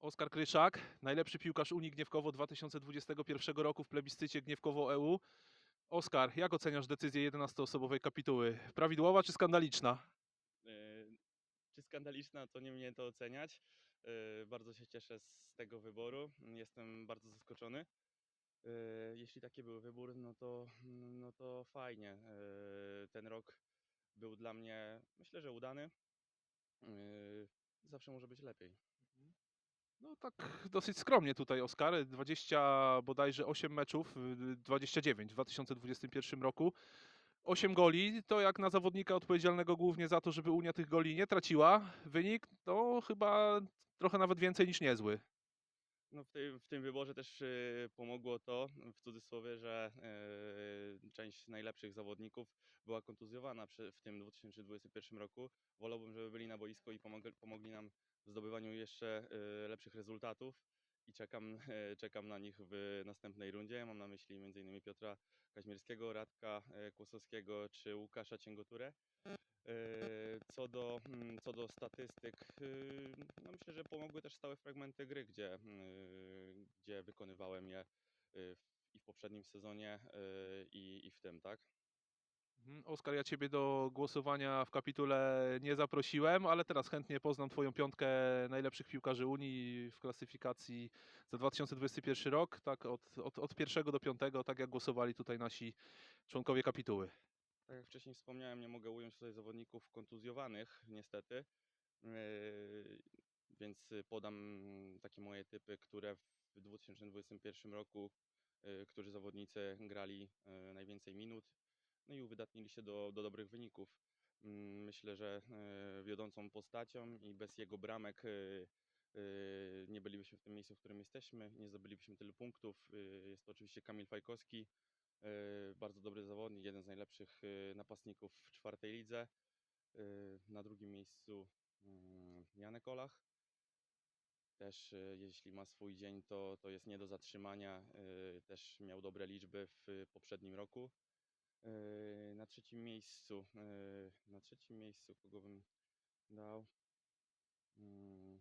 Oskar Kryszak, najlepszy piłkarz Unii Gniewkowo 2021 roku w plebiscycie Gniewkowo EU. Oskar, jak oceniasz decyzję 11-osobowej kapituły? Prawidłowa czy skandaliczna? E, Czy skandaliczna, to nie mnie to oceniać. E, Bardzo się cieszę z tego wyboru. Jestem bardzo zaskoczony. E, Jeśli taki był wybór, no to, no to fajnie. Ten rok był dla mnie, myślę, że udany. Zawsze może być lepiej. No tak dosyć skromnie tutaj Oskar, 20 bodajże 8 meczów, y, 29 w 2021 roku. 8 goli, to jak na zawodnika odpowiedzialnego głównie za to, żeby Unia tych goli nie traciła. Wynik to chyba trochę nawet więcej niż niezły. No w, tym, w tym wyborze też e, pomogło to, w cudzysłowie, że e, część najlepszych zawodników była kontuzjowana w tym 2021 roku. Wolałbym, żeby byli na boisku i pomogli, nam w zdobywaniu jeszcze e, lepszych rezultatów i czekam, czekam na nich w następnej rundzie. Mam na myśli m.in. Piotra Kaźmierskiego, Radka Kłosowskiego czy Łukasza Cięgoturę. E, Co do, mm, co do statystyk, y, no myślę, że pomogły też stałe fragmenty gry, gdzie, y, gdzie wykonywałem je y, i w poprzednim sezonie i, i w tym, tak? Mhm. Oskar, ja Ciebie do głosowania w kapitule nie zaprosiłem, ale teraz chętnie poznam Twoją piątkę najlepszych piłkarzy Unii w klasyfikacji za 2021 rok, tak od, od, od pierwszego do piątego, tak jak głosowali tutaj nasi członkowie kapituły. Tak jak wcześniej wspomniałem, nie mogę ująć tutaj zawodników kontuzjowanych, niestety. Yy, Więc podam takie moje typy, które w 2021 roku, yy, którzy zawodnicy grali yy, najwięcej minut, no i uwydatnili się do, do dobrych wyników. Mm, Myślę, że wiodącą postacią i bez jego bramek nie bylibyśmy w tym miejscu, w którym jesteśmy, nie zdobylibyśmy tylu punktów. Jest to oczywiście Kamil Fajkowski, bardzo dobry zawodnik, jeden z najlepszych yy, napastników w czwartej lidze. Yy, Na drugim miejscu mm, Janek Olach. Też jeśli ma swój dzień, to, to jest nie do zatrzymania. Też miał dobre liczby w poprzednim roku. Na trzecim miejscu, na trzecim miejscu kogo bym dał? Mm,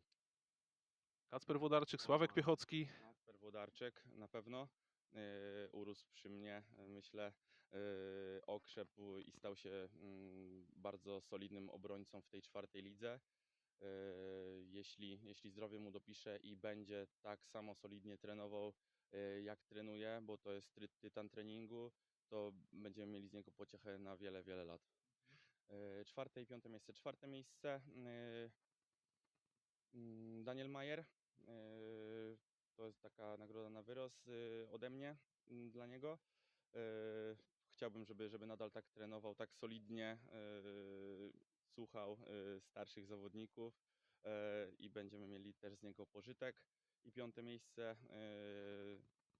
Kacper Wodarczyk, Sławek Piechocki. Kasper Wodarczyk na pewno urósł przy mnie, yy, myślę, yy, okrzepł i stał się mm, bardzo solidnym obrońcą w tej czwartej lidze. Jeśli, jeśli zdrowie mu dopisze i będzie tak samo solidnie trenował, jak trenuje, bo to jest tytan treningu, to będziemy mieli z niego pociechę na wiele, wiele lat. Czwarte i piąte miejsce. Czwarte miejsce mm, Daniel Majer. To jest taka nagroda na wyrost y, ode mnie mm, dla niego. Y, Chciałbym, żeby, żeby nadal tak trenował, tak solidnie y, słuchał starszych zawodników i będziemy mieli też z niego pożytek. I piąte miejsce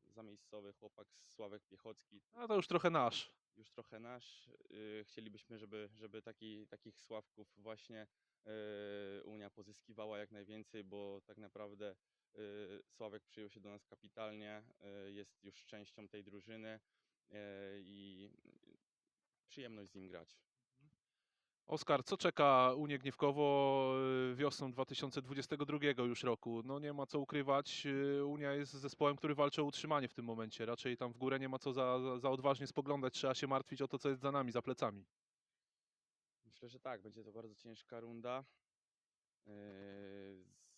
zamiejscowy chłopak Sławek Piechocki, No to już trochę nasz. Już trochę nasz. Y, Chcielibyśmy, żeby, żeby taki, takich Sławków właśnie y, Unia pozyskiwała jak najwięcej, bo tak naprawdę y, Sławek przyjął się do nas kapitalnie, jest już częścią tej drużyny i przyjemność z nim grać. Oskar, co czeka Unię Gniewkowo y, wiosną 2022 już roku? No nie ma co ukrywać, y, Unia jest zespołem, który walczy o utrzymanie w tym momencie. Raczej tam w górę nie ma co za, za- za odważnie spoglądać, trzeba się martwić o to, co jest za nami, za plecami. Myślę, że tak, będzie to bardzo ciężka runda. Yy,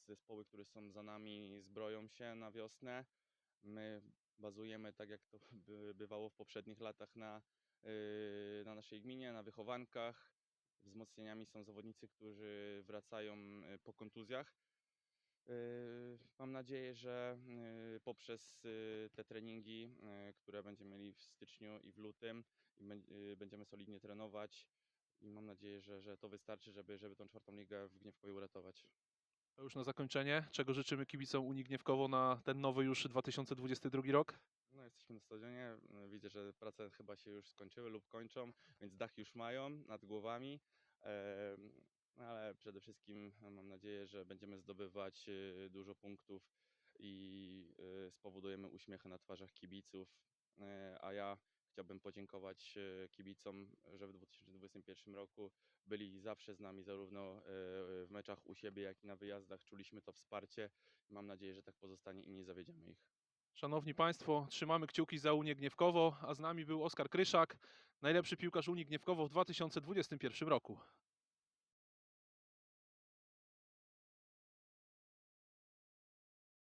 Zespoły, które są za nami, zbroją się na wiosnę. My bazujemy, tak jak to by- bywało w poprzednich latach, na, na naszej gminie, na wychowankach. Wzmocnieniami są zawodnicy, którzy wracają yy, po kontuzjach. Yy, Mam nadzieję, że yy, poprzez te treningi, które będziemy mieli w styczniu i w lutym, będziemy solidnie trenować, i mam nadzieję, że, że to wystarczy, żeby, żeby tą czwartą ligę w Gniewkowie uratować. To już na zakończenie, czego życzymy kibicom Unii Gniewkowo na ten nowy już 2022 rok? No, jesteśmy na stadionie. y, Widzę, że prace chyba się już skończyły lub kończą, więc dach już mają nad głowami. Ale przede wszystkim mam nadzieję, że będziemy zdobywać y, dużo punktów i y, spowodujemy uśmiechy na twarzach kibiców. A ja Chciałbym podziękować e, kibicom, że w 2021 roku byli zawsze z nami, zarówno e, w meczach u siebie, jak i na wyjazdach. Czuliśmy to wsparcie. Mam nadzieję, że tak pozostanie i nie zawiedziemy ich. Szanowni Państwo, trzymamy kciuki za Unię Gniewkowo, a z nami był Oskar Kryszak, najlepszy piłkarz Unii Gniewkowo w 2021 roku.